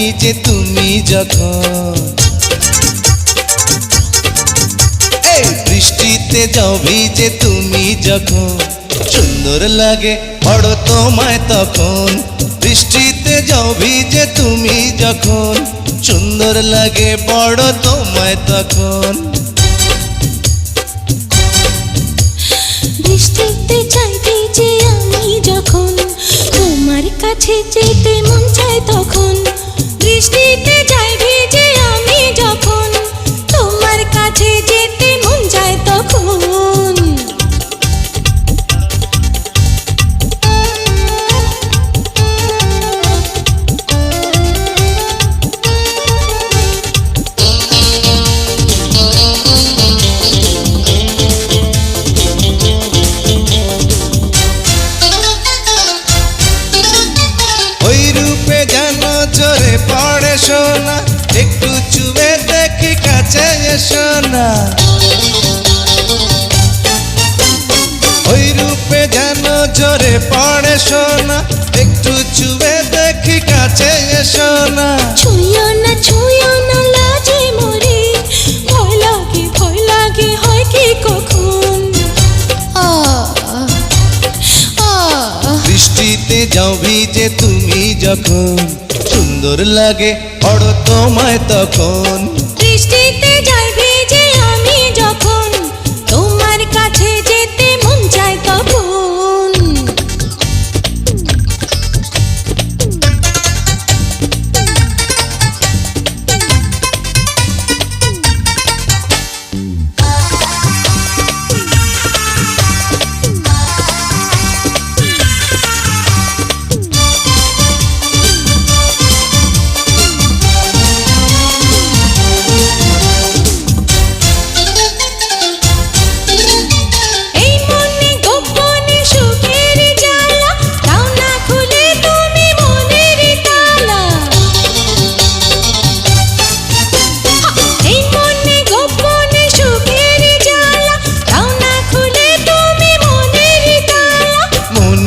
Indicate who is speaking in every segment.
Speaker 1: ভিজে তুমি যখন এই বৃষ্টিতে যাও ভিজে তুমি যখন সুন্দর লাগে বড় তোমায় তখন। বৃষ্টিতে যাও ভিজে তুমি যখন সুন্দর লাগে বড় তোমায় তখন।
Speaker 2: বৃষ্টিতে চাইতে যে আমি যখন, তোমার কাছে যেতে মন চায় তখন।
Speaker 1: পড়ে সোনা একটু চুবে দেখি কাছে এসো না। ওই রূপে যেন জোরে পড়ে সোনা একটু চুবে দেখি কাছে এসো না।
Speaker 2: ছুঁয়ো না ছুঁয়ো না লাজে মরে ভয় লাগে ভয় লাগে হয় কি কখন?
Speaker 1: বৃষ্টিতে যাও ভিজে তুমি যখন। সুন্দর লাগে বড় তোমায় তখন।
Speaker 2: বৃষ্টিতে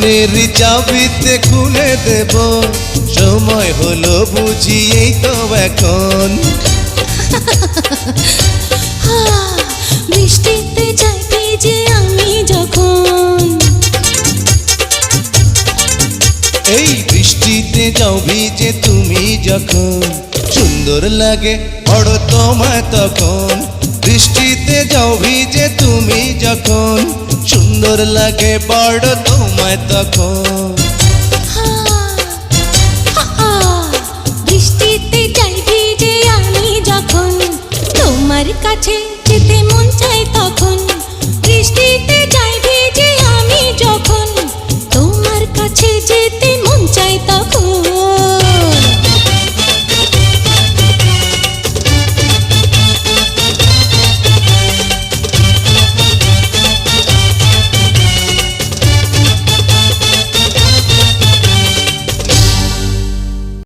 Speaker 2: মনের
Speaker 1: চাবিতে খুলে দেব। সময় হলো বুঝি এই তো এখন।
Speaker 2: বৃষ্টিতে আমি যখন।
Speaker 1: এই বৃষ্টিতে যাও ভিজে তুমি যখন। সুন্দর লাগে বড় তোমায় তখন। বৃষ্টিতে যাও ভিজে তুমি যখন। সুন্দর লাগে বড় তোমায় তখন।
Speaker 2: বৃষ্টিতে যাই ভিজে আমি যখন তোমার কাছে